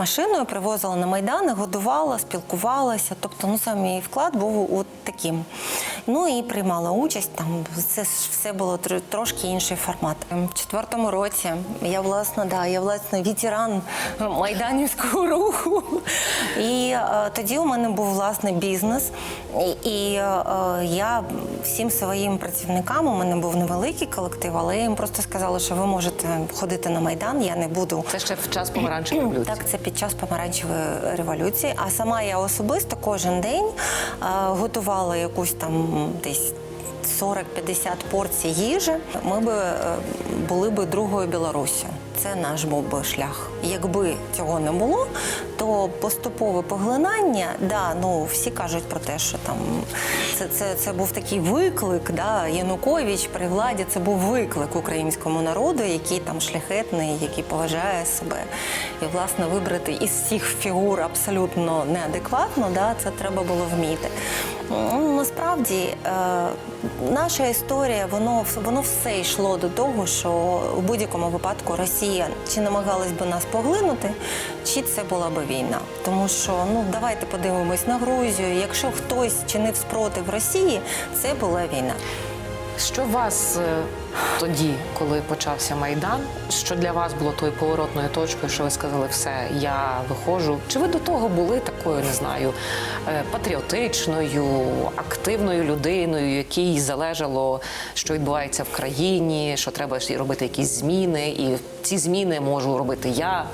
машиною, привозила на майдан, годувала, спілкувалася. Тобто, ну сам мій вклад був от таким. Ну і приймала участь. Там це все було трошки інший формат. В четвертому році я власне, да, я власне ветеран майданівського руху. І е, тоді у мене був власний бізнес. І, е, я всім своїм працівникам, у мене був невеликий колектив, але я їм просто сказала, що ви можете ходити на майдан, я не буду. Це ще в час помаранчевої революції. Так, це під час помаранчевої революції. А сама я особисто кожен день е, готувала якусь там десь. 40-50 порцій їжі, ми би були би другою Білоруссю. Це наш був би шлях. Якби цього не було, то поступове поглинання, да, ну всі кажуть про те, що там це, це, це був такий виклик, да, Янукович при владі це був виклик українському народу, який там шляхетний, який поважає себе. І власне вибрати із всіх фігур абсолютно неадекватно, да, це треба було вміти. Ну, насправді е, наша історія, воно, воно все йшло до того, що у будь-якому випадку Росія чи намагалась би нас поглинути, чи це була би війна. Тому що ну давайте подивимось на Грузію. Якщо хтось чинив спротив Росії, це була війна. Що вас е, тоді, коли почався майдан, що для вас було тою поворотною точкою, що ви сказали, все, я виходжу? Чи ви до того були такою, не знаю, е, патріотичною, активною людиною, якій залежало, що відбувається в країні, що треба робити якісь зміни, і ці зміни можу робити я?